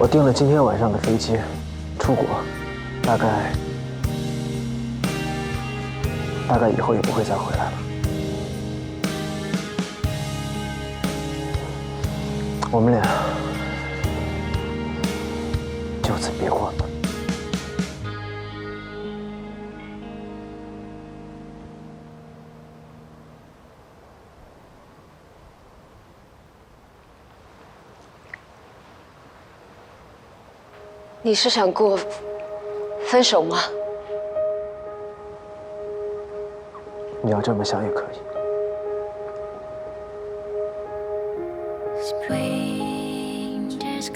我订了今天晚上的飞机，出国，大概大概以后也不会再回来了。我们俩就此别过你是想跟我分手吗？你要这么想也可以。Strangers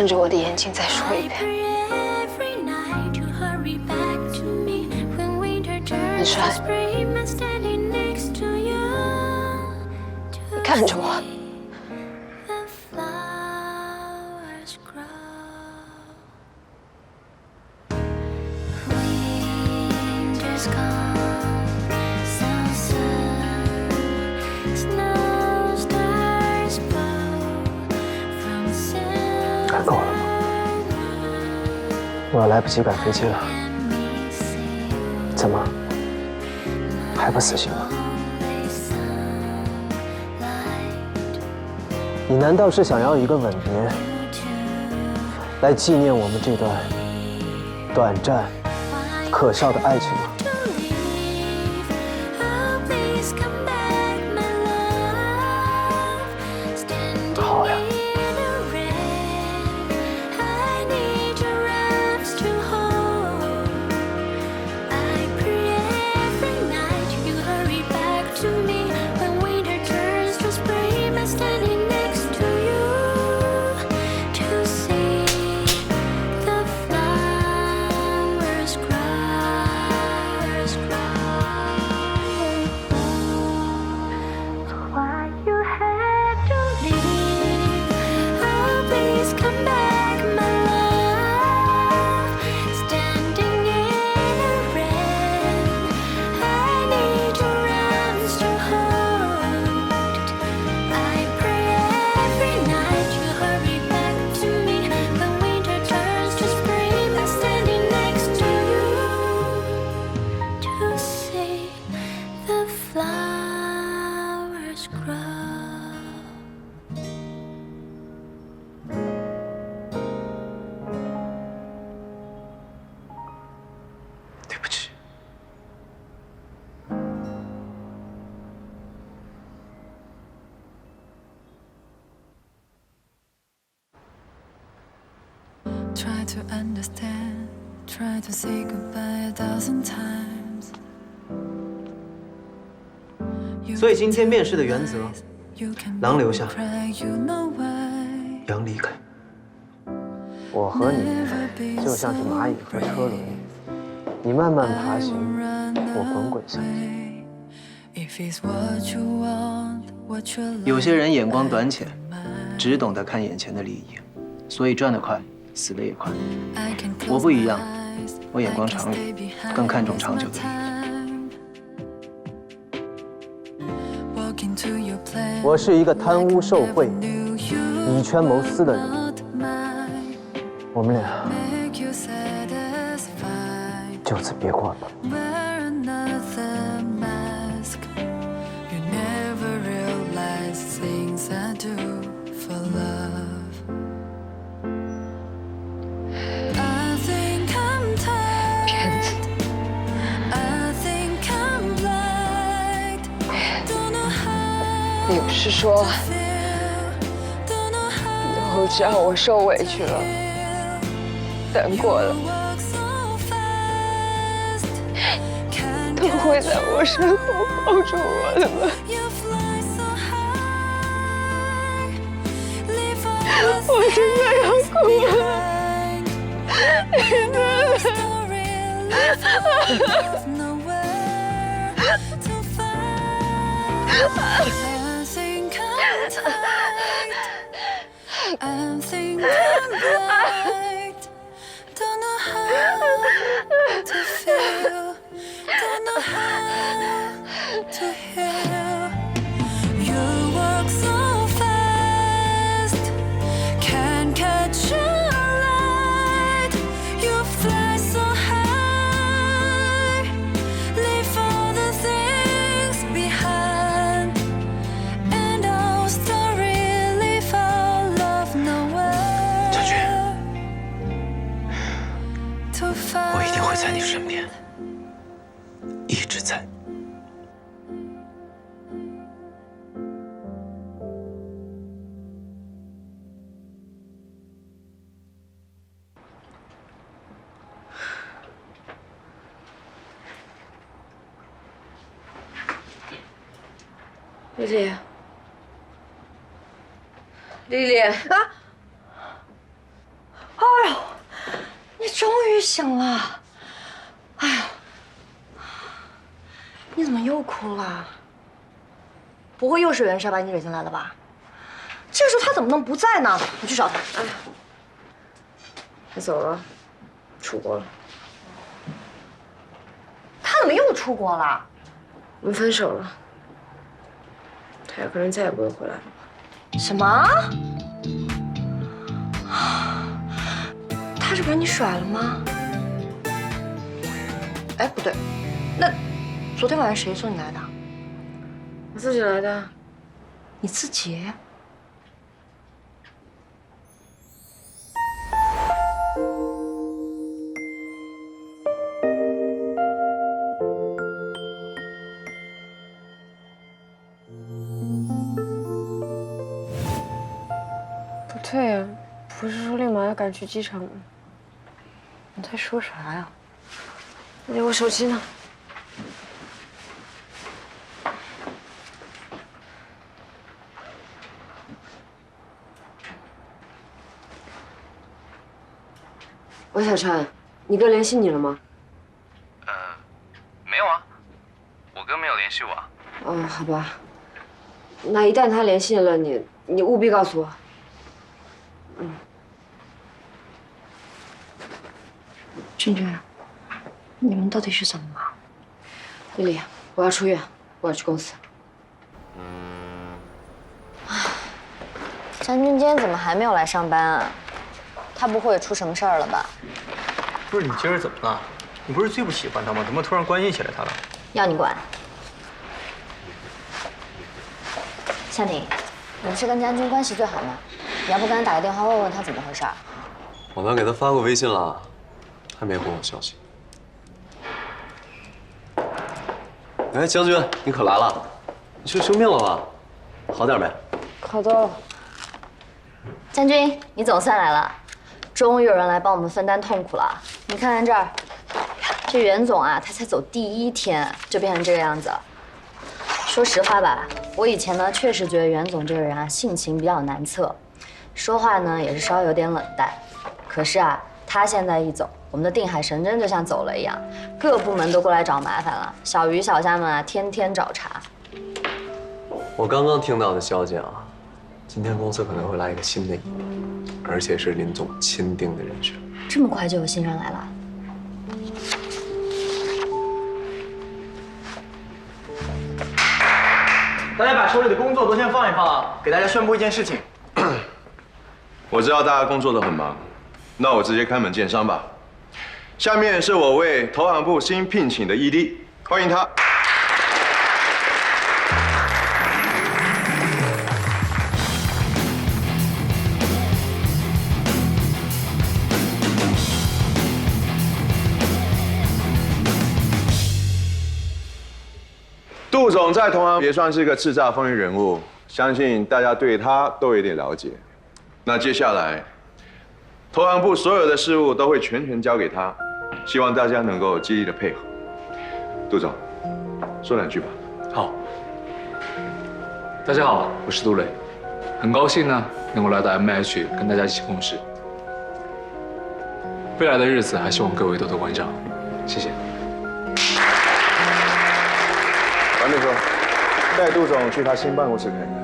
看着我的眼睛再说一遍。你说。你看着。要来不及赶飞机了，怎么还不死心吗？你难道是想要一个吻别，来纪念我们这段短暂、可笑的爱情吗？Try to understand, try to say goodbye a thousand times. 所以今天面试的原则，You can 狼留下 cry, you know why. 羊离开。我和你就像是蚂蚁和车轮，你慢慢爬行，我滚滚向前。If it's what you want, what you 有些人眼光短浅，只懂得看眼前的利益，所以赚得快，死得也快。我不一样，我眼光长远，更看重长久的人。我是一个贪污受贿、以权谋私的人。我们俩就此别过吧。你不是说以后只要我受委屈了、难过了，都会在我身后抱住我的吗？我现在要哭了，你真的。I'm tired. I think I'm blind. Don't know how to feel. Don't know how to heal. 在你身边，一直在。丽丽，丽丽啊！哎呦，你终于醒了！哎呀，你怎么又哭了？不会又是袁绍把你惹进来了吧？这个时候他怎么能不在呢？我去找他。哎，他走了，出国了。他怎么又出国了？我们分手了，他有可能再也不会回来了。什么？他是把你甩了吗？哎，不对，那昨天晚上谁送你来的？我自己来的。你自己？不对呀，不是说立马要赶去机场吗？你在说啥呀？丽丽，我手机呢？小川，你哥联系你了吗？呃，没有啊，我哥没有联系我啊。哦，好吧。那一旦他联系了你，你务必告诉我。嗯俊俊，你们到底是怎么了？丽丽，我要出院，我要去公司。张军今天怎么还没有来上班啊？他不会出什么事儿了吧？不是你今儿怎么了？你不是最不喜欢他吗？怎么突然关心起来他了？要你管？夏婷，你不是跟将军关系最好吗？你要不跟他打个电话问问他怎么回事儿？我刚给他发过微信了，还没回我消息。哎，将军，你可来了！你是生病了吧？好点没？好多了。将军，你总算来了，终于有人来帮我们分担痛苦了。你看看这儿，这袁总啊，他才走第一天就变成这个样子。说实话吧，我以前呢确实觉得袁总这个人啊性情比较难测，说话呢也是稍微有点冷淡。可是啊，他现在一走，我们的定海神针就像走了一样，各部门都过来找麻烦了，小鱼小虾们啊天天找茬。我刚刚听到的消息啊，今天公司可能会来一个新的艺人，而且是林总钦定的人选。这么快就有新人来了？大家把手里的工作都先放一放，给大家宣布一件事情。我知道大家工作都很忙，那我直接开门见山吧。下面是我为投行部新聘请的 ED，欢迎他。杜总在同行也算是一个叱咤风云人物，相信大家对他都有点了解。那接下来，投行部所有的事务都会全权交给他，希望大家能够积极的配合。杜总，说两句吧。好，大家好，我是杜磊，很高兴呢能够来到 M H 跟大家一起共事。未来的日子还希望各位多多关照，谢谢。王秘书，带杜总去他新办公室看看。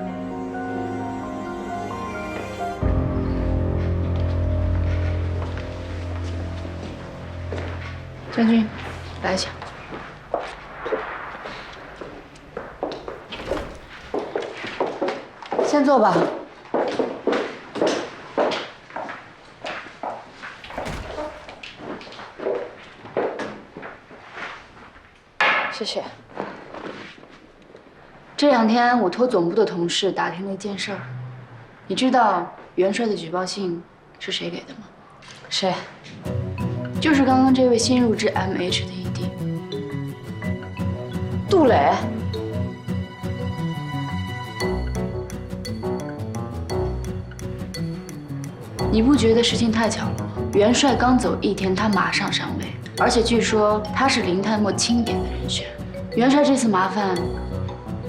将军，来一下。先坐吧。谢谢。这两天我托总部的同事打听了一件事儿，你知道元帅的举报信是谁给的吗？谁？就是刚刚这位新入职 MH 的 ED，杜磊。你不觉得事情太巧了吗？元帅刚走一天，他马上上位，而且据说他是林泰墨钦点的人选。元帅这次麻烦，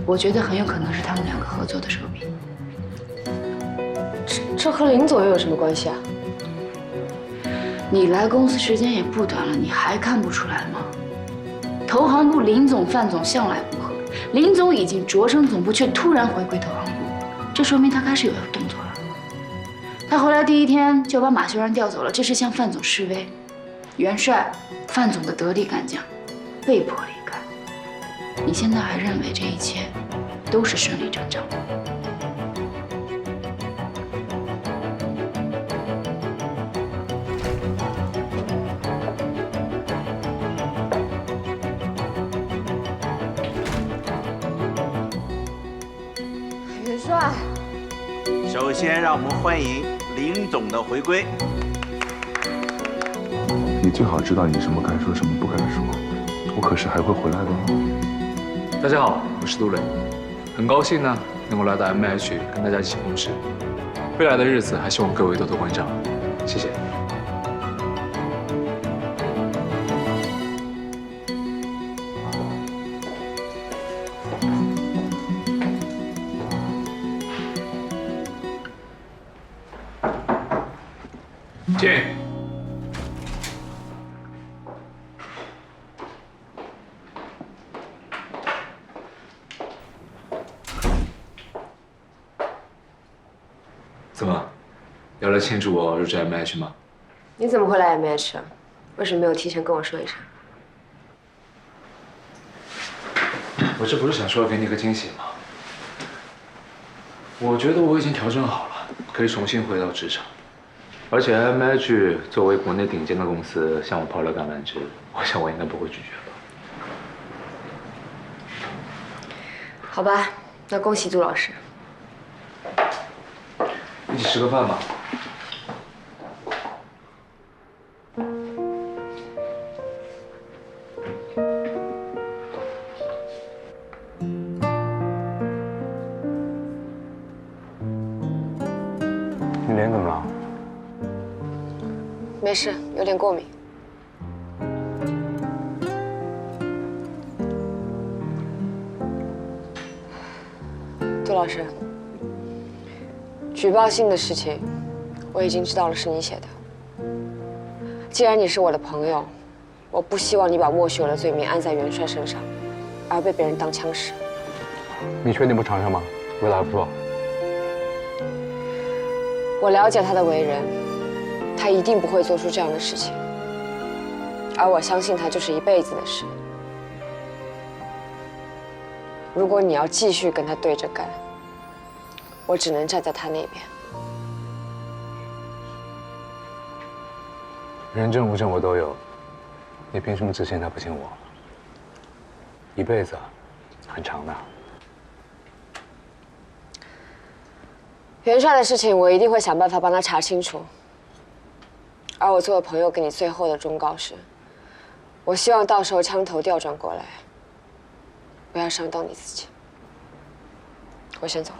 我觉得很有可能是他们两个合作的手笔。这这和林总又有什么关系啊？你来公司时间也不短了，你还看不出来吗？投行部林总、范总向来不和，林总已经擢升总部，却突然回归投行部，这说明他开始有动作了。他回来第一天就把马修然调走了，这是向范总示威。元帅，范总的得力干将，被迫离开。你现在还认为这一切都是顺理成章吗？元帅，首先，让我们欢迎林总的回归。你最好知道你什么该说，什么不该说。我可是还会回来的哦。大家好，我是杜磊，很高兴呢能够来到 M H 跟大家一起共事。未来的日子还希望各位多多关照，谢谢。进。庆祝我入职 M H 吗？你怎么会来 M H？为什么没有提前跟我说一声？我这不是想说给你个惊喜吗？我觉得我已经调整好了，可以重新回到职场。而且 M H 作为国内顶尖的公司，向我抛了橄榄枝，我想我应该不会拒绝吧。好吧，那恭喜杜老师。一起吃个饭吧。有点过敏。杜老师，举报信的事情我已经知道了，是你写的。既然你是我的朋友，我不希望你把莫须有的罪名安在元帅身上，而被别人当枪使。你确定不尝尝吗？未来不错。我了解他的为人，他一定不会做出这样的事情，而我相信他就是一辈子的事。如果你要继续跟他对着干，我只能站在他那边。人证物证我都有，你凭什么只信他不信我？一辈子，很长的。元帅的事情，我一定会想办法帮他查清楚。而我作为朋友给你最后的忠告是：我希望到时候枪头调转过来，不要伤到你自己。我先走了。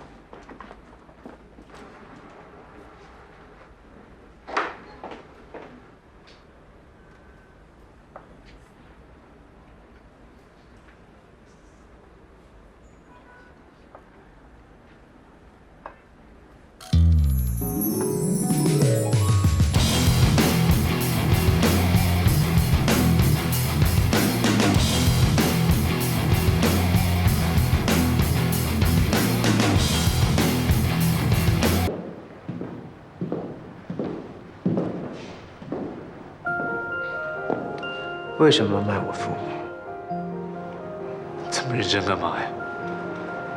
为什么卖我父母？这么认真干嘛呀？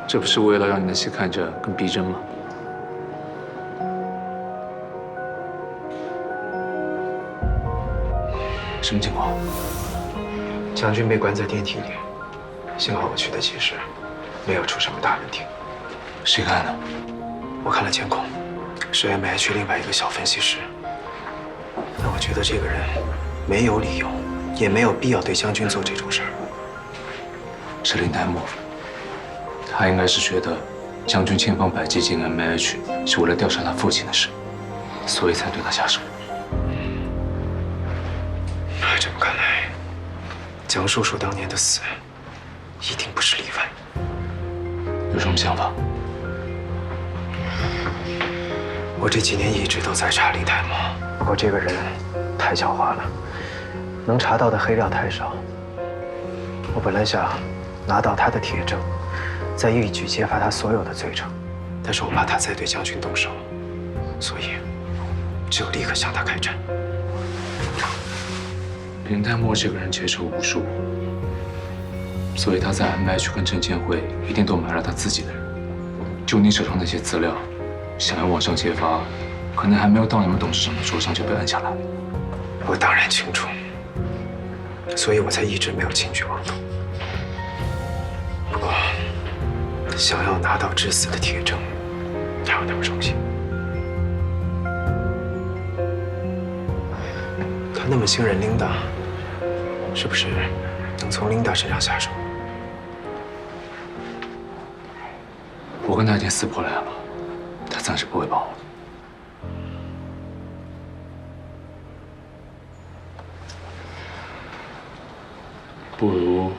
这不是为了让你的戏看着更逼真吗？什么情况？将军被关在电梯里，幸好我去得及时，没有出什么大问题。谁干的？我看了监控，是 M H 另外一个小分析师。但我觉得这个人没有理由，也没有必要对将军做这种事儿。是林台默，他应该是觉得将军千方百计进 M H 是为了调查他父亲的事，所以才对他下手。这么看来，蒋叔叔当年的死一定不是例外。有什么想法？我这几年一直都在查林台默，不过这个人太狡猾了，能查到的黑料太少。我本来想拿到他的铁证，再一举揭发他所有的罪证，但是我怕他再对将军动手，所以只有立刻向他开战。林黛墨这个人接受无数，所以他在 M H 跟证监会一定都埋了他自己的人。就你手上那些资料，想要往上揭发，可能还没有到你们董事长的桌上就被摁下来。我当然清楚，所以我才一直没有轻举妄动。不过，想要拿到致死的铁证，哪有那么容易？他那么信任琳达，是不是能从琳达身上下手？我跟他已经撕破脸了，他暂时不会帮我。不如，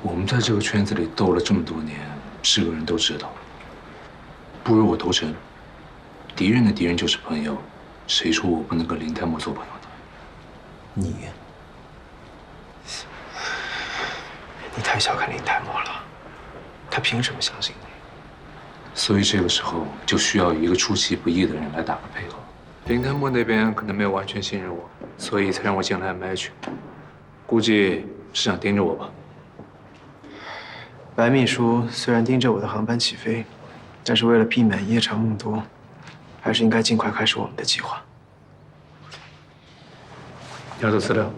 我们在这个圈子里斗了这么多年，是个人都知道。不如我投诚，敌人的敌人就是朋友，谁说我不能跟林太墨做朋友的？你，你太小看林太墨了，他凭什么相信你？所以这个时候就需要一个出其不意的人来打个配合。林太墨那边可能没有完全信任我，所以才让我进来 M H，估计是想盯着我吧。白秘书虽然盯着我的航班起飞，但是为了避免夜长梦多，还是应该尽快开始我们的计划。要的资料：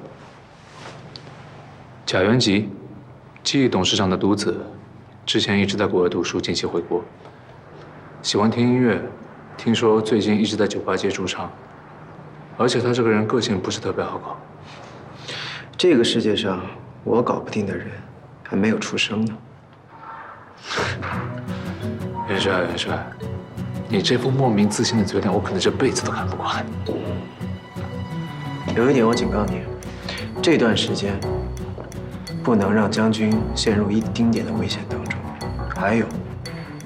贾元吉，记忆董事长的独子，之前一直在国外读书，近期回国，喜欢听音乐，听说最近一直在酒吧街驻唱，而且他这个人个性不是特别好搞。这个世界上，我搞不定的人还没有出生呢。元帅，元帅，你这副莫名自信的嘴脸，我可能这辈子都看不惯。有一点我警告你，这段时间不能让将军陷入一丁点的危险当中，还有，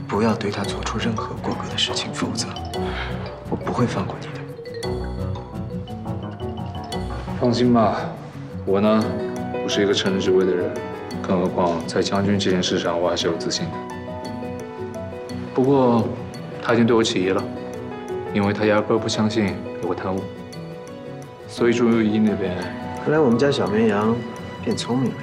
不要对他做出任何过格的事情，否则我不会放过你放心吧，我呢不是一个趁人之危的人，更何况在将军这件事上，我还是有自信的。不过，他已经对我起疑了，因为他压根不相信有个贪污。所以朱友谊那边，看来我们家小绵羊变聪明了。